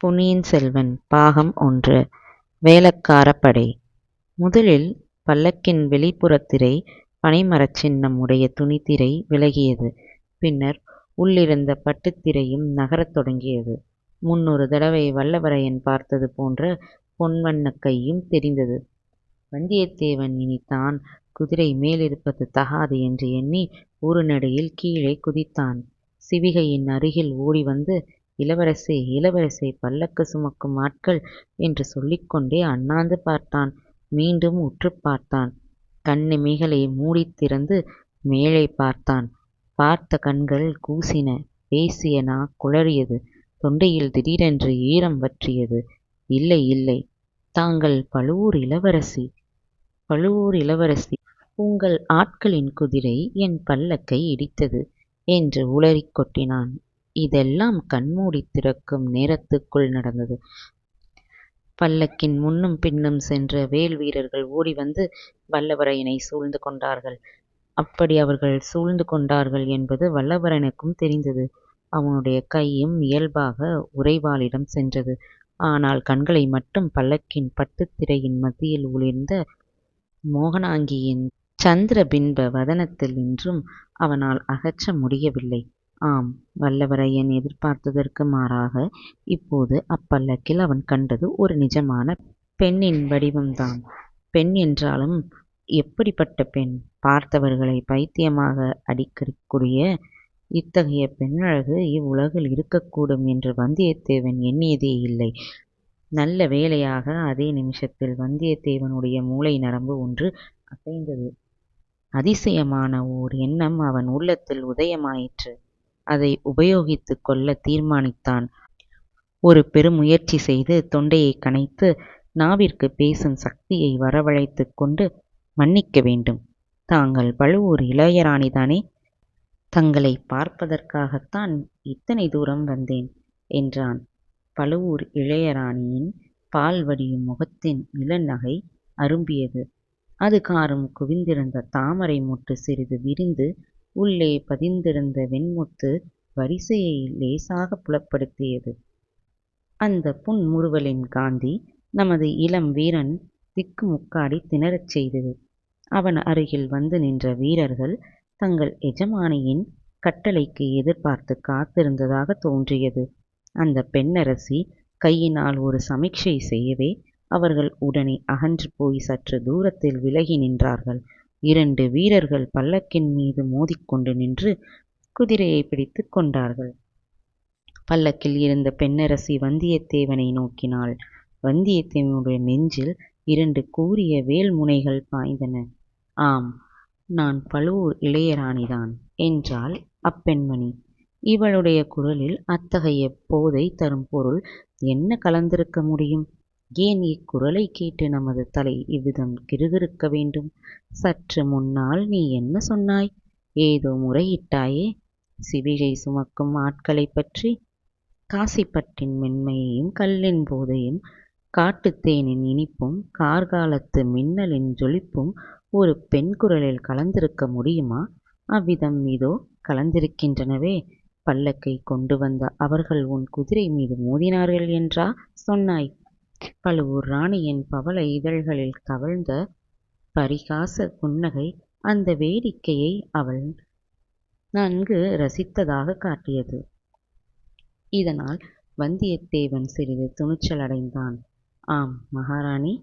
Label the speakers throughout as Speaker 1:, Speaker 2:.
Speaker 1: பொன்னியின் செல்வன் பாகம் ஒன்று வேலக்காரப்படை முதலில் பல்லக்கின் வெளிப்புறத்திரை பனைமரச் சின்னம் உடைய துணித்திரை விலகியது. பின்னர் உள்ளிருந்த பட்டுத்திரையும் நகரத் தொடங்கியது. முன்னொரு தடவை வல்லவரையன் பார்த்தது போன்ற பொன்வண்ண கையும் தெரிந்தது. வந்தியத்தேவன் இனி தான் குதிரை மேலிருப்பது தகாது என்று எண்ணி ஒரு நடையில் கீழே குதித்தான். சிவிகையின் அருகில் ஓடி வந்து இளவரசே இளவரசே பல்லக்கு சுமக்கும் ஆட்கள் என்று சொல்லிக்கொண்டே அண்ணாந்து பார்த்தான். மீண்டும் உற்றுப் பார்த்தான். கண்ணிமைகளை மூடித் திறந்து மேலே பார்த்தான். பார்த்த கண்கள் கூசின. பேசிய நா குழறியது. தொண்டையில் திடீரென்று ஈரம் வற்றியது. இல்லை இல்லை தாங்கள் பழுவூர் இளவரசி பழுவூர் இளவரசி உங்கள் ஆட்களின் குதிரை என் பல்லக்கை இடித்தது என்று உளறிக் கொட்டினான். இதெல்லாம் கண்மூடி திறக்கும் நேரத்துக்குள் நடந்தது. பல்லக்கின் முன்னும் பின்னும் சென்ற வேல் வீரர்கள் ஓடி வந்து வல்லவரையனை சூழ்ந்து கொண்டார்கள். அப்படி அவர்கள் சூழ்ந்து கொண்டார்கள் என்பது வல்லவரனுக்கும் தெரிந்தது. அவனுடைய கையும் இயல்பாக உறைவாளிடம் சென்றது. ஆனால் கண்களை மட்டும் பல்லக்கின் பட்டுத் திரையின் மத்தியில் ஒளிர்ந்த மோகனாங்கியின் சந்திர பிம்ப வதனத்தில் இன்றும் அவனால் அகற்ற முடியவில்லை. ஆம் வல்லவரையன் எதிர்பார்த்ததற்கு மாறாக இப்போது அப்பல்லக்கில் அவன் கண்டது ஒரு நிஜமான பெண்ணின் வடிவம்தான். பெண் என்றாலும் எப்படிப்பட்ட பெண்? பார்த்தவர்களை பைத்தியமாக அடிக்கக்கூடிய இத்தகைய பெண்ணழகு இவ்வுலகில் இருக்கக்கூடும் என்று வந்தியத்தேவன் எண்ணியதே இல்லை. நல்ல வேளையாக அதே நிமிஷத்தில் வந்தியத்தேவனுடைய மூளை நரம்பு ஒன்று அசைந்தது. அதிசயமான ஓர் எண்ணம் அவன் உள்ளத்தில் உதயமாயிற்று. அதை உபயோகித்துக் கொள்ளத் தீர்மானித்தான். ஒரு பெருமுயற்சி செய்து தொண்டையைக் கனைத்து நாவிற்குப் பேசும் சக்தியை வரவழைத்துக் கொண்டு மன்னிக்க வேண்டும். தாங்கள் பழுவூர் இளையராணிதானே? தங்களைப் பார்ப்பதற்காகத்தான் இத்தனை தூரம் வந்தேன் என்றான். பழுவூர் இளையராணியின் பால் வடியும் முகத்தின் இளநகை அரும்பியது. அது காறும் குவிந்திருந்த தாமரை மொட்டு சிறிது விரிந்து உள்ளே பதிந்திருந்த வெண்முத்து வரிசையை லேசாகப் புலப்படுத்தியது. அந்தப் புன்முறுவலின் காந்தி நமது இளம் வீரன் திக்குமுக்காடித் திணறச் செய்தது. அவன் அருகில் வந்து நின்ற வீரர்கள் தங்கள் எஜமானியின் கட்டளைக்கு எதிர்பார்த்துக் காத்திருந்ததாகத் தோன்றியது. அந்தப் பெண்ணரசி கையினால் ஒரு சமீட்சை செய்யவே அவர்கள் உடனே அகன்று போய் சற்று தூரத்தில் விலகி நின்றார்கள். இரண்டு வீரர்கள் பல்லக்கின் மீது மோதிக்கொண்டு நின்று குதிரையை பிடித்துக் கொண்டார்கள். பல்லக்கில் இருந்த பெண்ணரசி வந்தியத்தேவனை நோக்கினாள். வந்தியத்தேவனுடைய நெஞ்சில் இரண்டு கூரிய வேல் முனைகள் பாய்ந்தன. ஆம் நான் பழுவூர் இளையராணிதான் என்றாள் அப்பெண்மணி. இவளுடைய குரலில் அத்தகைய போதை தரும் பொருள் என்ன கலந்திருக்க முடியும்? ஏன் இக்குரலைக் கேட்டு நமது தலை இவ்விதம் கிறுகிறுக்க வேண்டும்? சற்று முன்னால் நீ என்ன சொன்னாய்? ஏதோ முறையிட்டாயே? சிவிகை சுமக்கும் ஆட்களைப் பற்றி? காசிப்பட்டின் மென்மையையும் கல்லின் போதையும் காட்டுத் தேனின் இனிப்பும் கார்காலத்து மின்னலின் ஜொலிப்பும் ஒரு பெண் குரலில் கலந்திருக்க முடியுமா? அவ்விதம் இதோ கலந்திருக்கின்றனவே. பல்லக்கை கொண்டு வந்த அவர்கள் உன் குதிரை மீது மோதினார்கள் என்றா சொன்னாய்? பழுவூர் ராணியின் பவள இதழ்களில் கவிழ்ந்த பரிகாச புன்னகை அந்த வேடிக்கையை அவள் நன்கு ரசித்ததாகக் காட்டியது. இதனால் வந்தியத்தேவன் சிறிது துணிச்சலடைந்தான். ஆம் மகாராணி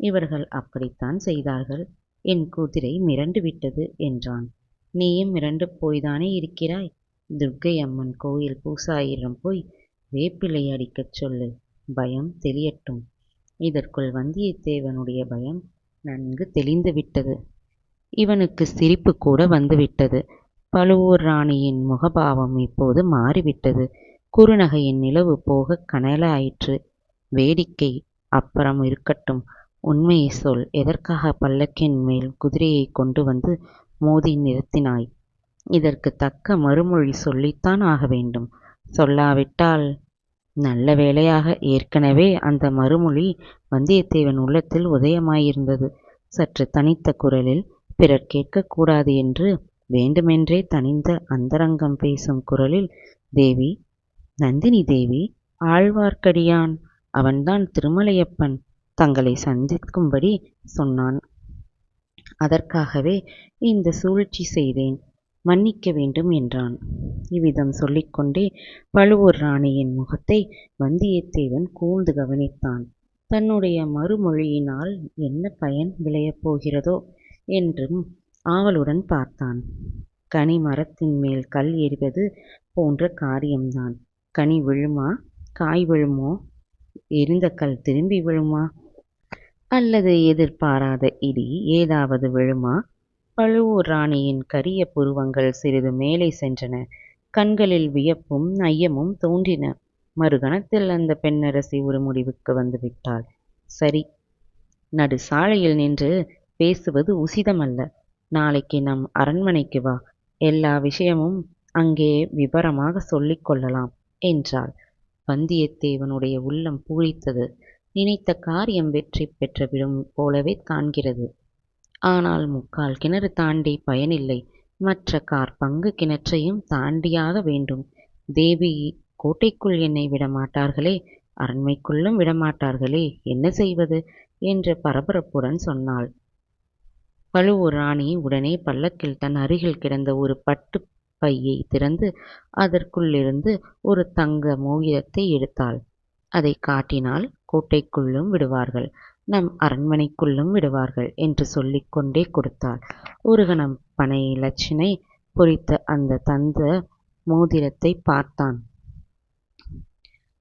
Speaker 1: இவர்கள் அப்படித்தான் செய்தார்கள். என் குதிரை மிரண்டு விட்டது என்றான். நீயும் மிரண்டு போய்தானே இருக்கிறாய்? துர்க்கை அம்மன் கோயில் பூசாரியிடம் போய் வேப்பிலை அடிக்கச் சொல்லு. பயம் தெளியட்டும். இதற்குள் வந்தியத்தேவனுடைய பயம் நன்கு தெளிந்து விட்டது. சிரிப்பு கூட வந்துவிட்டது. பழுவூர் ராணியின் முகபாவம் இப்போது மாறிவிட்டது. குறுநகையின் நிலவு போக கனலாயிற்று. வேடிக்கை அப்புறம் இருக்கட்டும். உண்மையை சொல் எதற்காக பல்லக்கின் மேல் குதிரையைக் கொண்டு வந்து மோதி நிறுத்தினாய்? இதற்குத் தக்க மறுமொழி சொல்லித்தான் ஆக வேண்டும். சொல்லாவிட்டால் நல்ல வேளையாக ஏற்கெனவே அந்த மறுமொழி வந்தியத்தேவன் உள்ளத்தில் உதயமாயிருந்தது. சற்று தனித்த குரலில் பிறர் கேட்கக்கூடாது என்று வேண்டுமென்றே தனிந்த அந்தரங்கம் பேசும் குரலில் தேவி நந்தினி தேவி ஆழ்வார்க்கடியான் அவன்தான் திருமலையப்பன் தங்களை சந்திக்கும்படி சொன்னான் அதற்காகவே இந்த சூழ்ச்சி செய்தேன் மன்னிக்க வேண்டும் என்றான். இவ்விதம் சொல்லிக்கொண்டே பழுவூர் ராணியின் முகத்தை வந்தியத்தேவன் கூழ்ந்து கவனித்தான். தன்னுடைய மறுமொழியினால் என்ன பயன் விளையப் போகிறதோ என்றும் ஆவலுடன் பார்த்தான். கனி மரத்தின் மேல் கல் எறிவது போன்ற காரியம்தான். கனி விழுமா? காய் விழுமோ? எரிந்த கல் திரும்பி விழுமா? அல்லது எதிர்பாராத இடி ஏதாவது விழுமா? பழுவூர் ராணியின் கரிய புருவங்கள் சிறிது மேலே சென்றன. கண்களில் வியப்பும் ஐயமும் தோன்றின. மறுகணத்தில் அந்த பெண்ணரசி ஒரு முடிவுக்கு வந்துவிட்டாள். சரி நடு சாலையில் நின்று பேசுவது உசிதமல்ல. நாளைக்கு நம் அரண்மனைக்கு வா. எல்லா விஷயமும் அங்கே விவரமாக சொல்லிக் கொள்ளலாம் என்றாள். வந்தியத்தேவனுடைய உள்ளம் பூரித்தது நினைத்த காரியம் வெற்றி பெற்றுவிடும் போலவே காண்கிறது. ஆனால் முக்கால் கிணறு தாண்டி பயனில்லை. மற்ற கார் பங்கு கிணற்றையும் தாண்டியாக வேண்டும். தேவி கோட்டைக்குள் என்னை விடமாட்டார்களே? அரண்மைக்குள்ளும் விடமாட்டார்களே? என்ன செய்வது? என்று பரபரப்புடன் சொன்னாள். பழுவூர் ராணி உடனே பல்லக்கில் தன் அருகில் கிடந்த ஒரு பட்டு பையை திறந்து அதற்குள்ளிருந்து ஒரு தங்க மோகிரத்தை எடுத்தாள். அதை காட்டினால் கோட்டைக்குள்ளும் விடுவார்கள். நம் அரண்மனைக்குள்ளும் விடுவார்கள் என்று சொல்லிக் கொண்டே கொடுத்தாள். ஒரு கணம் பனை இலச்சினை பொறித்த அந்த தந்த மோதிரத்தை பார்த்தான்.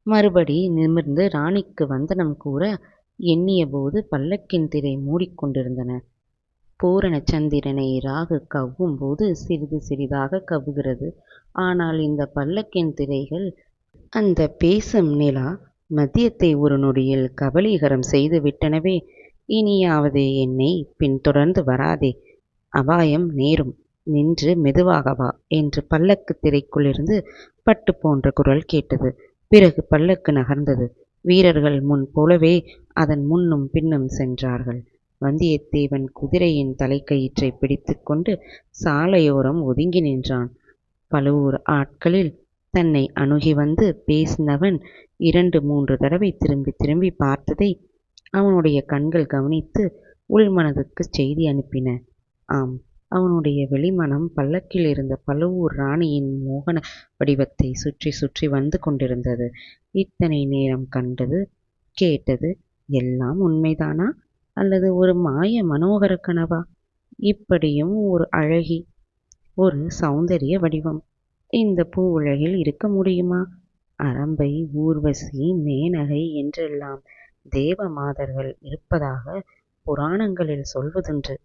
Speaker 1: மறுபடி நிமிர்ந்து ராணிக்கு வந்தனம் கூற எண்ணியபோது பல்லக்கின் திரை மூடிக்கொண்டிருந்தன பூரண சந்திரனை ராகு கவ்வும் போது சிறிது சிறிதாக கவ்வுகிறது. ஆனால் இந்த பல்லக்கின் திரைகள் அந்த பேசும் நிலா மதியத்தை ஒரு நொடியில் கபலீகரம் செய்து விட்டனவே. இனியாவது என்னை பின்தொடர்ந்து வராதே. அபாயம் நேரும். நின்று மெதுவாக வா என்று பல்லக்கு திரைக்குள்ளிருந்து பட்டு போன்ற குரல் கேட்டது. பிறகு பல்லக்கு நகர்ந்தது. வீரர்கள் முன் போலவே அதன் முன்னும் பின்னும் சென்றார்கள். வந்தியத்தேவன் குதிரையின் தலைக்கயிற்றை பிடித்துக்கொண்டு சாலையோரம் ஒதுங்கி நின்றான். பழுவூர் ஆட்களில் தன்னை அணுகி வந்து பேசினவன் இரண்டு மூன்று தடவை திரும்பி திரும்பி பார்த்ததை அவனுடைய கண்கள் கவனித்து உள்மனதுக்கு செய்தி அனுப்பின. ஆம் அவனுடைய வெளிமனம் பல்லக்கில் இருந்த பழுவூர் ராணியின் மோகன வடிவத்தை சுற்றி சுற்றி வந்து கொண்டிருந்தது. இத்தனை நேரம் கண்டது கேட்டது எல்லாம் உண்மைதானா? அல்லது ஒரு மாய மனோகர கனவா? இப்படியும் ஒரு அழகி ஒரு சௌந்தரிய வடிவம். இந்த பூ உலகில் இருக்க முடியுமா? அரம்பை ஊர்வசி மேனகை என்றெல்லாம் தேவ மாதர்கள் இருப்பதாக புராணங்களில் சொல்வதுண்டு.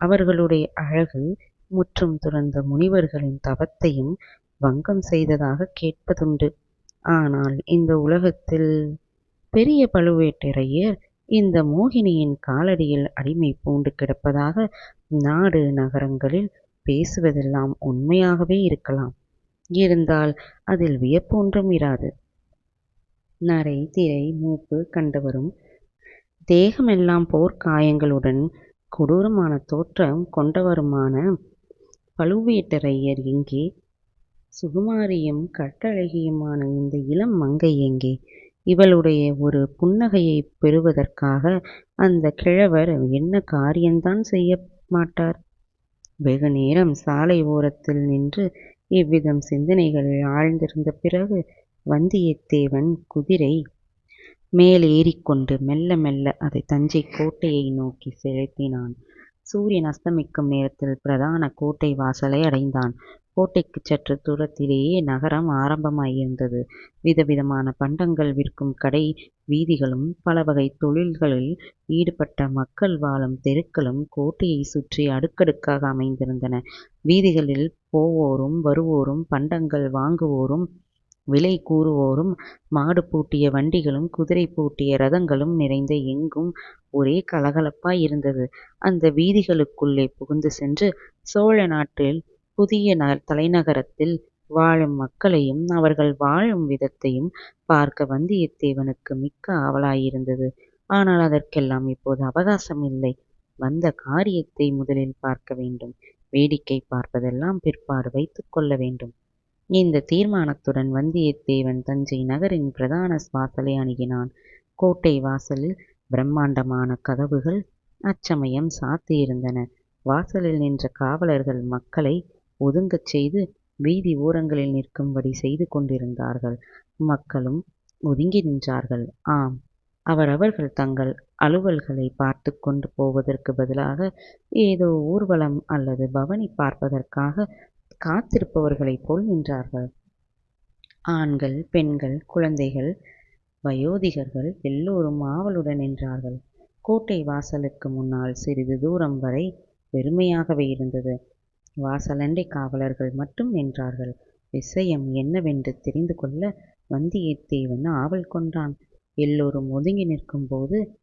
Speaker 1: அவர்களுடைய அழகு முற்றும் துறந்த முனிவர்களின் தவத்தையும் வங்கம் செய்ததாக கேட்பதுண்டு. ஆனால் இந்த உலகத்தில் பெரிய பழுவேட்டரையர் இந்த மோகினியின் காலடியில் அடிமை பூண்டு கிடப்பதாக நாடு நகரங்களில் பேசுவதெல்லாம் உண்மையாகவே இருக்கலாம். இருந்தால் அதில் வியப்பொன்றும் இராது. நரை திரை மூப்பு கண்டவரும் தேகமெல்லாம் போர்க்காயங்களுடன் கொடூரமான தோற்றம் கொண்டவருமான பழுவேட்டரையர் எங்கே சுகுமாரியும் கட்டழகியுமான இந்த இளம் மங்கை எங்கே? இவளுடைய ஒரு புன்னகையை பெறுவதற்காக அந்த கிழவர் என்ன காரியம்தான் செய்ய மாட்டார்? வெகு நேரம் சாலை ஓரத்தில் நின்று இவ்விதம் சிந்தனைகளில் ஆழ்ந்திருந்த பிறகு வந்தியத்தேவன் குதிரை மேலேறிக்கொண்டு மெல்ல மெல்ல அதை தஞ்சை கோட்டையை நோக்கி செலுத்தினான். சூரியன் அஸ்தமிக்கும் நேரத்தில் பிரதான கோட்டை வாசலை அடைந்தான். கோட்டைக்குச் சற்று தூரத்திலேயே நகரம் ஆரம்பமாயிருந்தது. விதவிதமான பண்டங்கள் விற்கும் கடை வீதிகளும் பல வகை தொழில்களில் ஈடுபட்ட மக்கள் வாழும் தெருக்களும் கோட்டையை சுற்றி அடுக்கடுக்காக அமைந்திருந்தன. வீதிகளில் போவோரும் வருவோரும் பண்டங்கள் வாங்குவோரும் விலை கூறுவோரும் மாடு பூட்டிய வண்டிகளும் குதிரை பூட்டிய ரதங்களும் நிறைந்த எங்கும் ஒரே கலகலப்பாய் இருந்தது அந்த வீதிகளுக்குள்ளே புகுந்து சென்று சோழ நாட்டில் புதிய ந தலைநகரத்தில் வாழும் மக்களையும் அவர்கள் வாழும் விதத்தையும் பார்க்க வந்தியத்தேவனுக்கு மிக்க ஆவலாயிருந்தது ஆனால் அதற்கெல்லாம் இப்போது அவகாசம் இல்லை வந்த காரியத்தை முதலில் பார்க்க வேண்டும் வேடிக்கை பார்ப்பதெல்லாம் பிற்பாடு வைத்துக் கொள்ள வேண்டும் இந்த தீர்மானத்துடன் வந்தியத்தேவன் தஞ்சை நகரின் பிரதான வாசலை அணுகினான். கோட்டை வாசலில் பிரம்மாண்டமான கதவுகள் அச்சமயம் சாத்தியிருந்தன. வாசலில் நின்ற காவலர்கள் மக்களை ஒதுங்கச் செய்து வீதி ஓரங்களில் நிற்கும்படி செய்து கொண்டிருந்தார்கள். மக்களும் ஒதுங்கி நின்றார்கள். ஆம், அவரவர்கள் தங்கள் அலுவல்களைப் பார்த்துக் கொண்டு போவதற்குப் பதிலாக ஏதோ ஊர்வலம் அல்லது பவனி பார்ப்பதற்காகக் காத்திருப்பவர்களைப் போல் நின்றார்கள். ஆண்கள், பெண்கள், குழந்தைகள், வயோதிகர்கள் எல்லோரும் ஆவலுடன் நின்றார்கள். கோட்டை வாசலுக்கு முன்னால் சிறிது தூரம் வரை வெறுமையாகவே இருந்தது. வாசலண்டை காவலர்கள் மட்டும் நின்றார்கள். விஷயம் என்னவென்று தெரிந்து கொள்ள வந்தியத்தேவன் ஆவல் கொண்டான். எல்லோரும் ஒதுங்கி நிற்கும்போது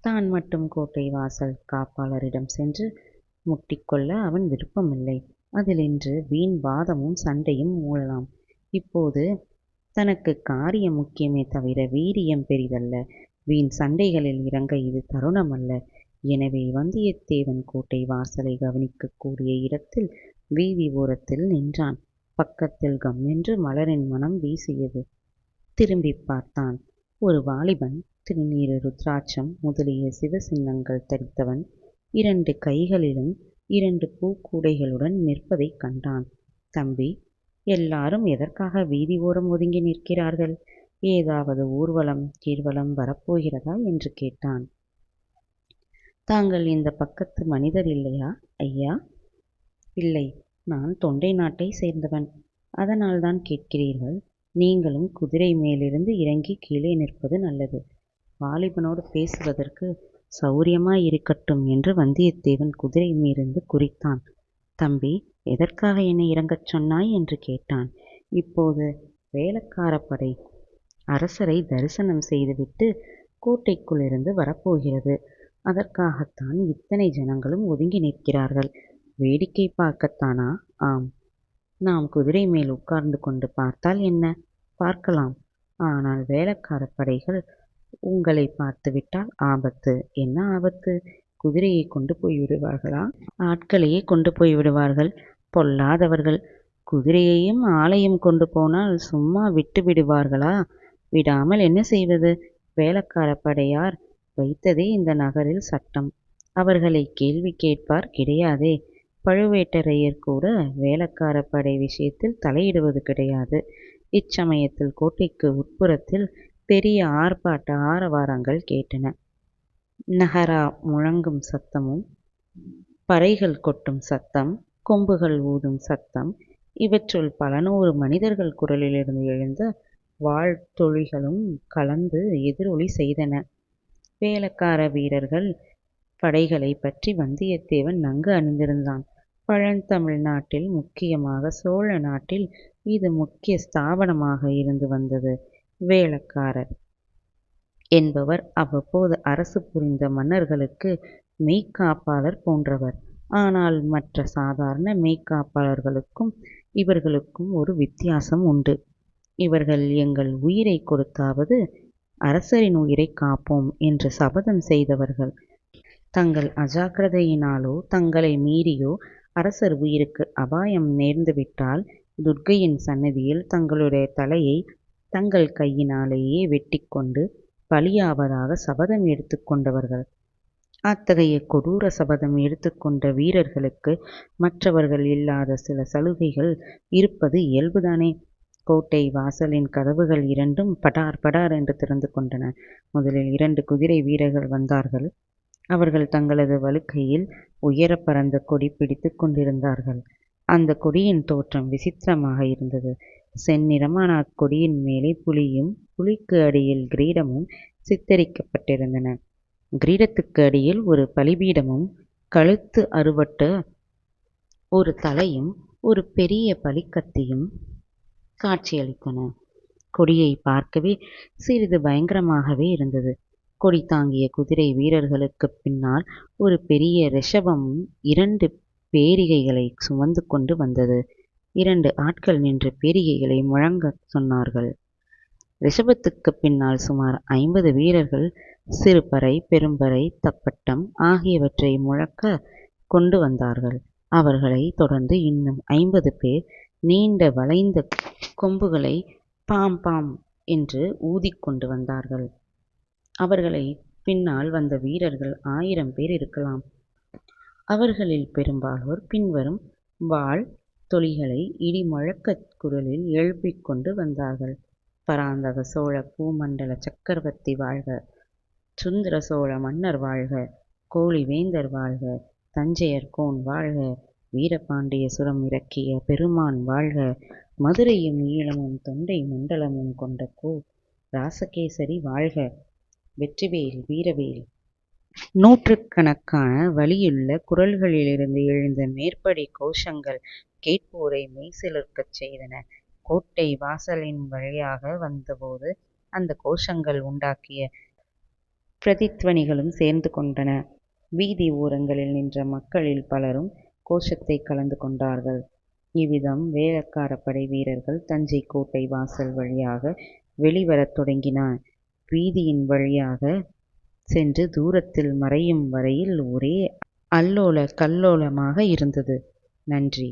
Speaker 1: தான் மட்டும் கோட்டை வாசல் காப்பாளரிடம் சென்று முட்டிக்கொள்ள அவன் விருப்பமில்லை. அதிலின்று வீண் வாதமும் சண்டையும் மூளலாம். இப்போது தனக்குக் காரியம் முக்கியமே தவிர வீரியம் பெரிதல்ல. வீண் சண்டைகளில் இறங்க இது தருணமல்ல. எனவே வந்தியத்தேவன் கோட்டை வாசலை கவனிக்கக்கூடிய இடத்தில் வீதி ஓரத்தில் நின்றான். பக்கத்தில் கம் என்று மலரின் மனம் வீசியது. திரும்பிப் பார்த்தான். ஒரு வாலிபன் திருநீறு ருத்ராட்சம் முதலிய சிவசின்னங்கள் தரித்தவன் இரண்டு கைகளிலும் இரண்டு பூக்கூடைகளுடன் நிற்பதைக் கண்டான். தம்பி, எல்லாரும் எதற்காக வீதி ஓரம் ஒதுங்கி நிற்கிறார்கள்? ஏதாவது ஊர்வலம் கீர்வலம் வரப்போகிறதா? என்று கேட்டான். தாங்கள் இந்த பக்கத்து மனிதர் இல்லையா, ஐயா? இல்லை, நான் தொண்டை நாட்டை சேர்ந்தவன். அதனால்தான் கேட்கிறீர்கள். நீங்களும் குதிரை மேலிருந்து இறங்கி கீழே நிற்பது நல்லது. வாலிபனோடு பேசுவதற்கு சௌரியமாயிருக்கட்டும் என்று வந்தியத்தேவன் குதிரை மீதிருந்து குறித்தான் தம்பி, எதற்காக என்னை இறங்கச் சொன்னாய்? என்று கேட்டான். இப்போது வேலக்காரப்படை அரசரை தரிசனம் செய்துவிட்டு கோட்டைக்குள்ளிருந்து வரப்போகிறது. அதற்காகத்தான் இத்தனை ஜனங்களும் ஒதுங்கி நிற்கிறார்கள். வேடிக்கை பார்க்கத்தானா? ஆம். நாம் குதிரை மேல் உட்கார்ந்து கொண்டு பார்த்தால் என்ன? பார்க்கலாம். ஆனால் வேலைக்கார படைகள் உங்களை பார்த்துவிட்டால் ஆபத்து. என்ன ஆபத்து? குதிரையை கொண்டு போய்விடுவார்களா? ஆட்களையே கொண்டு போய்விடுவார்கள். பொல்லாதவர்கள். குதிரையையும் ஆளையும் கொண்டு போனால் சும்மா விட்டு விடுவார்களா விடாமல் என்ன செய்வது? வேலைக்கார படையார் வைத்ததே இந்த நகரில் சட்டம். அவர்களைக் கேள்வி கேட்பார் கிடையாதே. பழுவேட்டரையர் கூட வேளக்காரப் படை விஷயத்தில் தலையிடுவது கிடையாது. இச்சமயத்தில் கோட்டைக்கு உட்புறத்தில் பெரிய ஆர்ப்பாட்ட ஆரவாரங்கள் கேட்டன. நகரா முழங்கும் சத்தமும் பறைகள் கொட்டும் சத்தம், கொம்புகள் ஊதும் சத்தம் இவற்றுள் பல நூறு மனிதர்கள் குரலிலிருந்து எழுந்த வாழ்த்தொழிகளும் கலந்து எதிரொலி செய்தன. வேளக்கார வீரர்கள் படைகளைப் பற்றி வந்தியத்தேவன் நன்கு அறிந்திருந்தான். பழந்தமிழ் நாட்டில் முக்கியமாக சோழ நாட்டில் இது முக்கிய ஸ்தாபனமாக இருந்து வந்தது. வேளக்காரர் என்பவர் அவ்வப்போது அரசு புரிந்த மன்னர்களுக்கு மெய்க்காப்பாளர் போன்றவர். ஆனால் மற்ற சாதாரண மெய்காப்பாளர்களுக்கும் இவர்களுக்கும் ஒரு வித்தியாசம் உண்டு. இவர்கள் எங்கள் உயிரைக் கொடுத்தாவது அரசரின் உயிரைக் காப்போம் என்று சபதம் செய்தவர்கள். தங்கள் அஜாக்கிரதையினாலோ தங்களை மீறியோ அரசர் உயிருக்கு அபாயம் நேர்ந்துவிட்டால் துர்க்கையின் சன்னதியில் தங்களுடைய தலையை தங்கள் கையினாலேயே வெட்டிக்கொண்டு பலியாவதாக சபதம் எடுத்துக்கொண்டவர்கள் அத்தகைய கொடூர சபதம் எடுத்துக்கொண்ட வீரர்களுக்கு மற்றவர்கள் இல்லாத சில சலுகைகள் இருப்பது இயல்புதானே. கோட்டை வாசலின் கதவுகள் இரண்டும் படார் படார் என்று திறந்து கொண்டன. முதலில் இரண்டு குதிரை வீரர்கள் வந்தார்கள். அவர்கள் தங்களது வலுக்கையில் உயர பறந்த கொடி பிடித்துக் கொண்டிருந்தார்கள். அந்த கொடியின் தோற்றம் விசித்திரமாக இருந்தது. செந்நிறமான அக்கொடியின் மேலே புலியும் புலிக்கு அடியில் கிரீடமும் சித்தரிக்கப்பட்டிருந்தன. கிரீடத்துக்கு அடியில் ஒரு பலிபீடமும் கழுத்து அறுபட்ட ஒரு தலையும் ஒரு பெரிய பலிக்கத்தியும் காட்சியளித்தன. கொடியை பார்க்கவே சிறிது பயங்கரமாகவே இருந்தது. கொடி தாங்கிய குதிரை வீரர்களுக்குப் பின்னால் ஒரு பெரிய ரிஷபமும் இரண்டு பேரிகைகளை சுமந்து கொண்டு வந்தது. இரண்டு ஆட்கள் நின்று பேரிகைகளை முழங்க சொன்னார்கள். ரிஷபத்துக்கு பின்னால் சுமார் ஐம்பது வீரர்கள் சிறுபறை, பெரும்பறை, தப்பட்டம் ஆகியவற்றை முழக்க கொண்டு வந்தார்கள். அவர்களை தொடர்ந்து இன்னும் ஐம்பது பேர் நீண்ட வளைந்த கொம்புகளை பாம் பாம் என்று ஊதிக்கொண்டு வந்தார்கள். அவர்களை பின்னால் வந்த வீரர்கள் ஆயிரம் பேர் இருக்கலாம். அவர்களில் பெரும்பாலோர் பின்வரும் வாள் தொழிகளை இடி முழக்கக் குரலில் எழுப்பிக் கொண்டு வந்தார்கள். பராந்தக சோழ பூமண்டல சக்கரவர்த்தி வாழ்க! சுந்தர சோழ மன்னர் வாழ்க! கோழிவேந்தர் வாழ்க! தஞ்சையர் கோன் வாழ்க! வீரபாண்டியசுரம் இறக்கிய பெருமான் வாழ்க! மதுரையும் ஈழமும் தொண்டை மண்டலமும் கொண்ட கோ. ராசகேசரி வாழ்க! வெற்றிவேல் வீரவேல்! நூற்றுக்கணக்கான வழியுள்ள குரல்களிலிருந்து எழுந்த மேற்படி கோஷங்கள் கேட்போரை மெய்சிலிருக்கச் செய்தன. கோட்டை வாசலின் வழியாக வந்தபோது அந்த கோஷங்கள் உண்டாக்கிய பிரதித்வனிகளும் சேர்ந்து கொண்டன. வீதி ஓரங்களில் நின்ற மக்களில் பலரும் கோஷத்தைக் கலந்து கொண்டார்கள். இவ்விதம் வேளக்காரப் படை வீரர்கள் தஞ்சைக் கோட்டை வாசல் வழியாக வெளிவரத் தொடங்கினார். வீதியின் வழியாகச் சென்று தூரத்தில் மறையும் வரையில் ஒரே அல்லோல கல்லோலமாக இருந்தது. நன்றி